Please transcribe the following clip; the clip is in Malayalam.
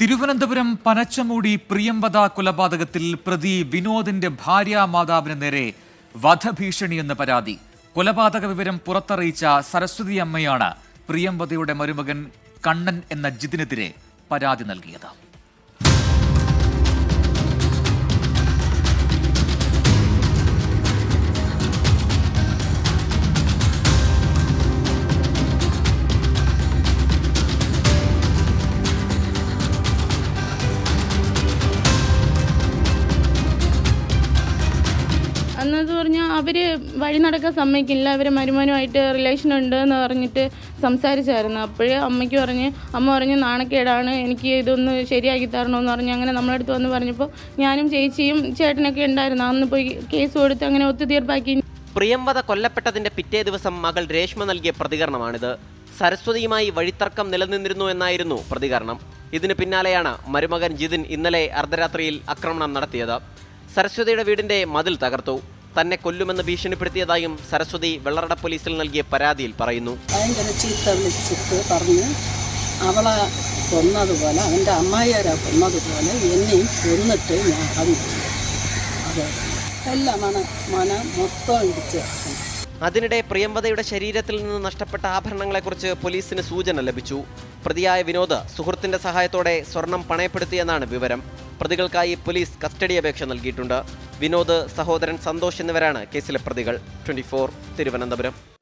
തിരുവനന്തപുരം പനച്ചമൂടി പ്രിയംവദ കൊലപാതകത്തിൽ പ്രതി വിനോദിന്റെ ഭാര്യ മാതാവിന് നേരെ വധഭീഷണിയെന്ന് പരാതി. കൊലപാതക വിവരം പുറത്തറിയിച്ച സരസ്വതി അമ്മയാണ് പ്രിയംവദയുടെ മരുമകൻ കണ്ണൻ എന്ന ജിതിനെതിരെ പരാതി നൽകിയത്. അന്നെന്ന് പറഞ്ഞാൽ അവർ വഴി നടക്കാൻ സമ്മതിക്കില്ല. അവർ മരുമനുമായിട്ട് റിലേഷൻ ഉണ്ട് എന്ന് പറഞ്ഞിട്ട് സംസാരിച്ചായിരുന്നു. അപ്പോഴേ അമ്മയ്ക്ക് പറഞ്ഞ് അമ്മ പറഞ്ഞ് നാണക്കേടാണ്. എനിക്ക് ഇതൊന്ന് ശരിയാക്കി തരണമെന്ന് പറഞ്ഞ് അങ്ങനെ നമ്മളടുത്ത് വന്ന് പറഞ്ഞപ്പോൾ ഞാനും ചേച്ചിയും ചേട്ടനൊക്കെ ഉണ്ടായിരുന്നു. അന്ന് പോയി കേസ് കൊടുത്ത് അങ്ങനെ ഒത്തുതീർപ്പാക്കി. പ്രിയംവത കൊല്ലപ്പെട്ടതിന്റെ പിറ്റേ ദിവസം മകൾ രേഷ്മ നൽകിയ പ്രതികരണമാണിത്. സരസ്വതിയുമായി വഴിത്തർക്കം നിലനിന്നിരുന്നു എന്നായിരുന്നു പ്രതികരണം. ഇതിന് പിന്നാലെയാണ് മരുമകൻ ജിതിൻ ഇന്നലെ അർദ്ധരാത്രിയിൽ ആക്രമണം നടത്തിയത്. സരസ്വതിയുടെ വീടിന്റെ മതിൽ തകർത്തു. തന്നെ കൊല്ലുമെന്ന് ഭീഷണിപ്പെടുത്തിയതായും സരസ്വതി വെള്ളറട പോലീസിൽ നൽകിയ പരാതിയിൽ പറയുന്നു. ഭയങ്കര ചീത്ത വിളിച്ചിട്ട് പറഞ്ഞ് അവളെ കൊന്നതുപോലെ അവന്റെ അമ്മായിയാരാ കൊന്നതുപോലെ എന്നെയും കൊന്നിട്ട് ഞാൻ അത് എല്ലാമാണ് എല്ലാം മന മന മൊത്തം ഇടിച്ച് അതിനിടെ പ്രിയംവദയുടെ ശരീരത്തിൽ നിന്ന് നഷ്ടപ്പെട്ട ആഭരണങ്ങളെക്കുറിച്ച് പോലീസിന് സൂചന ലഭിച്ചു. പ്രതിയായ വിനോദ് സുഹൃത്തിന്റെ സഹായത്തോടെ സ്വർണം പണയപ്പെടുത്തിയെന്നാണ് വിവരം. പ്രതികൾക്കായി പോലീസ് കസ്റ്റഡി അപേക്ഷ നൽകിയിട്ടുണ്ട്. വിനോദ് സഹോദരൻ സന്തോഷ് എന്നിവരാണ് കേസിലെ പ്രതികൾ. ട്വന്റി തിരുവനന്തപുരം.